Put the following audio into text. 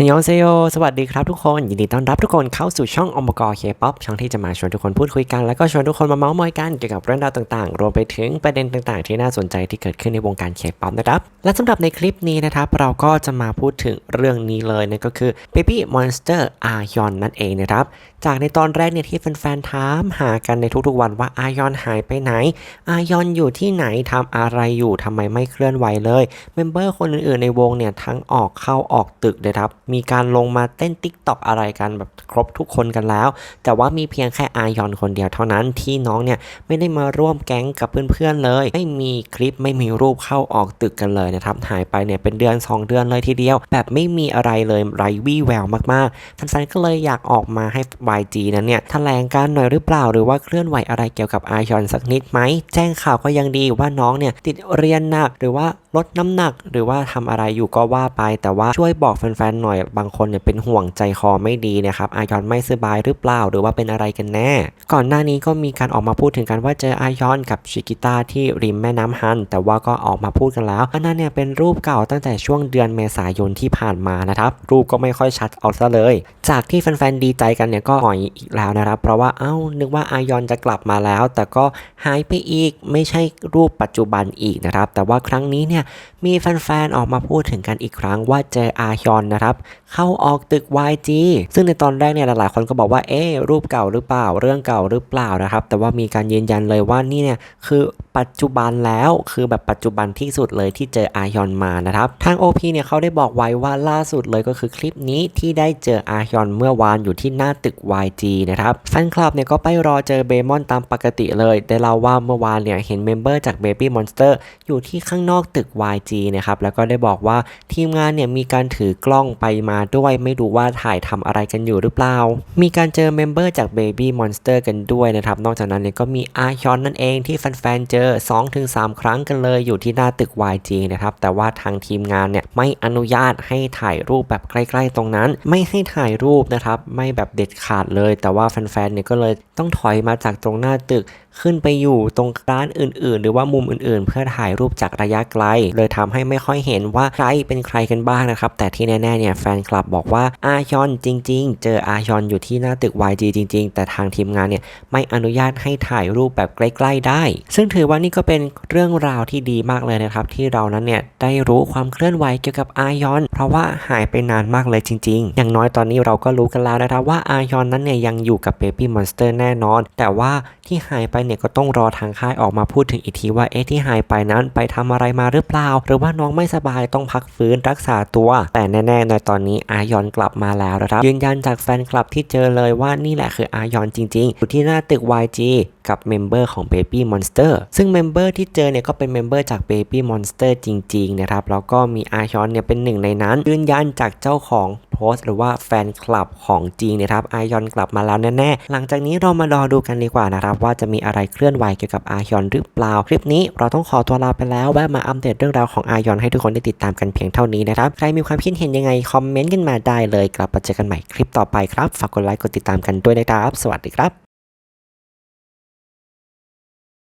ฮยองเซโยสวัสดีครับทุกคน ยินดีต้อนรับทุกคนเข้าสู่ช่องอมกรเคป๊อปช่องที่จะมาชวนทุกคนพูดคุยกัน แล้วก็ชวนทุกคนมาเมาส์มอยกันเกี่ยวกับเรื่องราวต่างๆ รวมไปถึงประเด็นต่างๆ ที่น่าสนใจที่เกิดขึ้นในวงการเคป๊อปนะครับ และสำหรับในคลิปนี้นะครับ เราก็จะมาพูดถึงเรื่องนี้เลยนั่นก็คือ Baby Monster a y o n นั่นเองนะครับ จากในตอนแรกเนี่ยที่แฟนๆถามหากันในทุกๆวันว่าอายอนหายไปไหนอายอนอยู่ที่ไหนทำอะไรอยู่ทำไมไม่เคลื่อนไหวเลยเมมเบอร์คนอื่นๆในวงเนี่ยทั้งออกเข้าออกตึกนะครับมีการลงมาเต้นติ๊กต็อกอะไรกันแบบครบทุกคนกันแล้ว แต่ว่ามีเพียงแค่อายอนคนเดียวเท่านั้นที่น้องเนี่ยไม่ได้มาร่วมแก๊งกับเพื่อนๆเลย ไม่มีคลิปไม่มีรูปเข้าออกตึกกันเลยนะครับหายไปเนี่ยเป็นเดือน 2 เดือนเลยทีเดียว แบบไม่มีอะไรเลยไร้วี่แววมากๆแฟนๆก็เลยอยากออกมาให้ YG นั้นเนี่ยแถลงการหน่อยหรือเปล่า หรือว่าเคลื่อนไหวอะไรเกี่ยวกับอายอนสักนิดไหมแจ้งข่าวก็ยังดีว่าน้องเนี่ยติดเรียนหนักหรือว่าลดน้ำหนัก หรือว่าทำอะไรอยู่ก็ว่าไปแต่ว่าช่วยบอกแฟนๆหน่อยบางคนเนี่ยเป็นห่วงใจคอไม่ดีนะครับอายอนไม่สบายหรือเปล่า หรือว่าเป็นอะไรกันแน่ ก่อนหน้านี้ก็มีการออกมาพูดถึงกันว่าเจออายอนกับชิกิต้าที่ริมแม่น้ำฮัน แต่ว่าก็ออกมาพูดกันแล้วอันนั้นเนี่ยเป็นรูปเก่าตั้งแต่ช่วงเดือนเมษายนที่ผ่านมานะครับ รูปก็ไม่ค่อยชัดเอาซะเลย จากที่แฟนๆดีใจกันเนี่ยก็หอยอีกแล้วนะครับ เพราะว่าเอ้านึกว่าอายอนจะกลับมาแล้ว แต่ก็หายไปอีกไม่ใช่รูปปัจจุบันอีกนะครับ แต่ว่าครั้งนี้เนี่ยมีแฟนๆออกมาพูดถึงกันอีกครั้งว่าเจออายอนนะครับเข้าออกตึก YG ซึ่งในตอนแรกเนี่ยหลายๆ คนก็บอกว่าเอ๊ะรูปเก่าหรือเปล่า เรื่องเก่าหรือเปล่านะครับ แต่ว่ามีการยืนยันเลยว่านี่เนี่ยคือ ปัจจุบันแล้วคือแบบปัจจุบันที่สุดเลยที่เจออายอนมานะครับทาง OP เนี่ยเขาได้บอกไว้ว่าล่าสุดเลยก็คือคลิปนี้ที่ได้เจออายอนเมื่อวานอยู่ที่หน้าตึก YG นะครับแฟนคลับเนี่ยก็ไปรอเจอเบมอนตามปกติเลย ได้เล่าว่าเมื่อวานเนี่ยเห็นเมมเบอร์จาก Baby Monster อยู่ที่ข้างนอกตึก YG นะครับแล้วก็ได้บอกว่าทีมงานเนี่ยมีการถือกล้องไปมาด้วยไม่รู้ว่าถ่ายทำอะไรกันอยู่หรือเปล่า มีการเจอเมมเบอร์จาก Baby Monster กันด้วยนะครับนอกจากนั้นเนี่ยก็มีอายอนนั่นเองที่แฟนๆเจอ2-3 ครั้งกันเลยอยู่ที่หน้าตึก YG นะครับ แต่ว่าทางทีมงานเนี่ยไม่อนุญาตให้ถ่ายรูปแบบใกล้ ๆ ตรงนั้น ไม่ให้ถ่ายรูปนะครับ ไม่แบบเด็ดขาดเลย แต่ว่าแฟนๆเนี่ยก็เลยต้องถอยมาจากตรงหน้าตึกขึ้นไปอยู่ตรงร้านอื่น ๆ หรือว่ามุมอื่น ๆ เพื่อถ่ายรูปจากระยะไกล เลยทำให้ไม่ค่อยเห็นว่าใครเป็นใครกันบ้างนะครับ แต่ที่แน่ ๆ เนี่ยแฟนคลับบอกว่าอายอนจริง ๆ เจออายอนอยู่ที่หน้าตึก YG จริง ๆ แต่ทางทีมงานเนี่ยไม่อนุญาตให้ถ่ายรูปแบบใกล้ ๆ ได้ ซึ่งถือว่านี่ก็เป็นเรื่องราวที่ดีมากเลยนะครับ ที่เรานั้นเนี่ยได้รู้ความเคลื่อนไหวเกี่ยวกับอายอน เพราะว่าหายไปนานมากเลยจริง ๆ อย่างน้อยตอนนี้เราก็รู้กันแล้วนะครับว่าอายอนนั้นเนี่ยยังอยู่กับ Baby Monster แน่นอน แต่ว่าที่หายไปเนี่ยก็ต้องรอทางค่ายออกมาพูดถึงอีกทีว่าเอ๊ะที่หายไปนั้นไปทำอะไรมาหรือเปล่า หรือว่าน้องไม่สบายต้องพักฟื้นรักษาตัว แต่แน่ๆในตอนนี้อายอนกลับมาแล้วนะครับยืนยันจากแฟนคลับที่เจอเลยว่านี่แหละคืออายอนจริงๆอยู่ที่หน้าตึก YG กับเมมเบอร์ของ Baby Monster ซึ่งเมมเบอร์ที่เจอเนี่ยก็เป็นเมมเบอร์จาก Baby Monster จริงๆนะครับแล้วก็มีอายอนเนี่ยเป็นหนึ่งในนั้นยืนยันจากเจ้าของโพสต์หรือว่าแฟนคลับของจริงนะครับอายอนกลับมาแล้วแน่ๆ หลังจากนี้เรามารอดูกันดีกว่านะครับ ว่าจะมีอะไรเคลื่อนไหวเกี่ยวกับอายอนหรือเปล่า คลิปนี้เราต้องขอตัวลาไปแล้วแวะมาอัปเดตเรื่องราวของอายอนให้ทุกคนได้ติดตามกันเพียงเท่านี้นะครับ ใครมีความคิดเห็นยังไง คอมเมนต์กันมาได้เลย กลับมาเจอกันใหม่คลิปต่อไปครับ ฝากกดไลค์กดติดตามกันด้วยนะครับ สวัสดีครับ